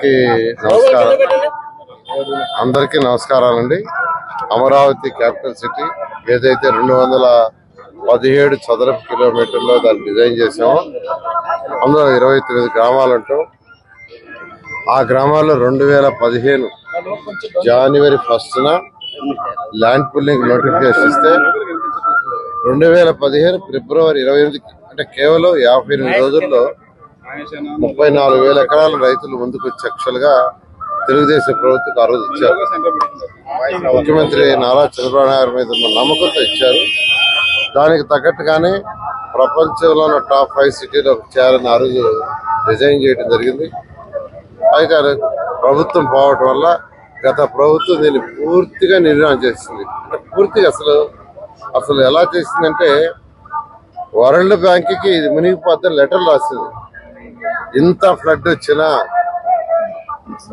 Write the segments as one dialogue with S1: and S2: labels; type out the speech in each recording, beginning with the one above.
S1: అందరికీ నమస్కారం. అందరికీ నమస్కారాలండి. అమరావతి క్యాపిటల్ సిటీ ఏదైతే రెండు వందల పదిహేడు చదరపు కిలోమీటర్లో దాన్ని డిజైన్ చేసామో అందులో ఇరవై తొమ్మిది గ్రామాలు ఉంటాం ఆ గ్రామాల్లో రెండు వేల పదిహేను జనవరి ఫస్ట్న ల్యాండ్ పుల్లింగ్ నోటిఫికేషన్ ఇస్తే రెండు వేల పదిహేను ఫిబ్రవరి ఇరవై ఎనిమిది అంటే కేవలం యాభై ఎనిమిది రోజుల్లో ముప్పై నాలుగు వేల ఎకరాల రైతులు ముందుకు వచ్చి యాక్చువల్గా తెలుగుదేశం ప్రభుత్వం ఆ రోజు ఇచ్చారు. ముఖ్యమంత్రి నారా చంద్రబాబు నాయుడు మీద ఉన్న నమ్మకంతో ఇచ్చారు. దానికి తగ్గట్టుగానే ప్రపంచంలో ఉన్న టాప్ ఫైవ్ సిటీలో చేయాలని ఆ రోజు డిజైన్ చేయడం జరిగింది. అయితే ప్రభుత్వం పోవటం వల్ల గత ప్రభుత్వం దీన్ని పూర్తిగా నిర్ణయం చేసింది. అంటే పూర్తిగా అసలు అసలు ఎలా చేసిందంటే వరల్డ్ బ్యాంక్కి ఇది మునిగిపోతే లెటర్ రాసింది. ఇంత ఫ్లడ్ వచ్చినా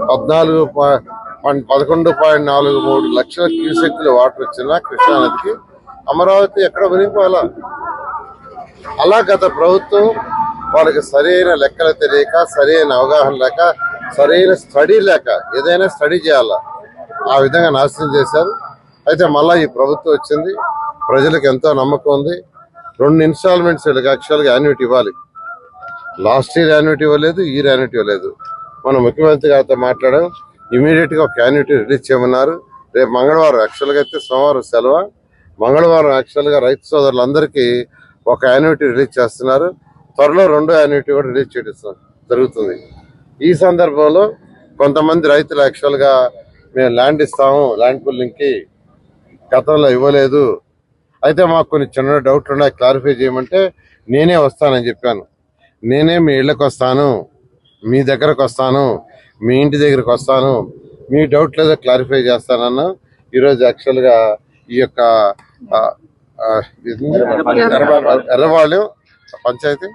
S1: పద్నాలుగు పాయింట్ పదకొండు పాయింట్ నాలుగు మూడు లక్షల క్యూసెక్లు వాటర్ వచ్చినా కృష్ణానదికి. అమరావతి ఎక్కడ మునిగిపోవాలా? అలా గత ప్రభుత్వం వాళ్ళకి సరైన లెక్కలు తెలియక సరైన అవగాహన లేక సరైన స్టడీ లేక ఏదైనా స్టడీ చేయాలా? ఆ విధంగా నాశనం చేశారు. అయితే మళ్ళీ ఈ ప్రభుత్వం వచ్చింది. ప్రజలకు ఎంతో నమ్మకం ఉంది. రెండు ఇన్స్టాల్మెంట్స్ వీళ్ళకి యాక్చువల్గా యాన్యుటీ ఇవ్వాలి. లాస్ట్ ఇయర్ యాన్యుటీ ఇవ్వలేదు ఈ ఇయర్ యాన్యుటీ ఇవ్వలేదు. మన ముఖ్యమంత్రి గారితో మాట్లాడాం ఇమీడియట్గా ఒక యాన్యుటీ రిలీజ్ చేయమన్నారు. రేపు మంగళవారం యాక్చువల్గా అయితే సోమవారం సెలవు. మంగళవారం యాక్చువల్గా రైతు సోదరులందరికీ ఒక యాన్యుటీ రిలీజ్ చేస్తున్నారు. త్వరలో రెండో యాన్యుటీ కూడా రిలీజ్ చేయడం జరుగుతుంది. ఈ సందర్భంలో కొంతమంది రైతులు యాక్చువల్గా మేము ల్యాండ్ ఇస్తాము ల్యాండ్ పుల్లింగ్కి గతంలో ఇవ్వలేదు. అయితే మాకు కొన్ని చిన్న డౌట్లు ఉన్నాయి క్లారిఫై చేయమంటే నేనే వస్తానని చెప్పాను. నేనే మీ ఇళ్ళకి వస్తాను మీ దగ్గరకు వస్తాను మీ ఇంటి దగ్గరకు వస్తాను. మీ డౌట్ లేదో క్లారిఫై చేస్తానన్నా ఈరోజు యాక్చువల్గా ఈ యొక్క ఎర్రవాళ్ళం పంచాయతీ?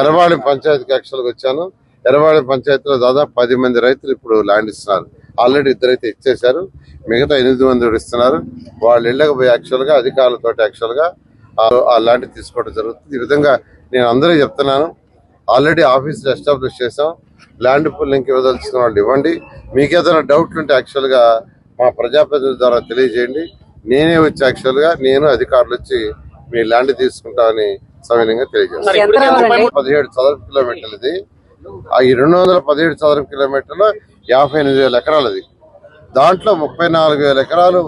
S1: ఎర్రవాళ్ళం పంచాయతీకి యాక్చువల్గా వచ్చాను. ఎర్రవాళ్ళం పంచాయతీలో దాదాపు పది మంది రైతులు ఇప్పుడు ల్యాండ్ ఇస్తున్నారు. ఆల్రెడీ ఇద్దరైతే ఇచ్చేశారు. మిగతా ఎనిమిది మంది కూడా ఇస్తున్నారు. వాళ్ళ ఇళ్ళకి పోయి యాక్చువల్గా అధికారులతో యాక్చువల్గా ల్యాండ్ తీసుకోవడం జరుగుతుంది. ఈ విధంగా నేను అందరికీ చెప్తున్నాను. ఆల్రెడీ ఆఫీసులు ఎస్టాబ్లిష్ చేసాం ల్యాండ్ పుల్లింగ్ ఇవ్వదలుచుకున్న వాళ్ళు ఇవ్వండి. మీకు ఏదైనా డౌట్లు ఉంటే యాక్చువల్గా మా ప్రజాప్రతినిధుల ద్వారా తెలియజేయండి. నేనే వచ్చి యాక్చువల్గా నేను అధికారులు వచ్చి మీ ల్యాండ్ తీసుకుంటామని సవినయంగా తెలియజేస్తాను. పదిహేడు చదరపు కిలోమీటర్లు ఇది. ఆ ఈ రెండు వందల పదిహేడు చదరపు కిలోమీటర్లు యాభై ఎనిమిది వేల ఎకరాలు అది. దాంట్లో ముప్పై నాలుగు వేల ఎకరాలు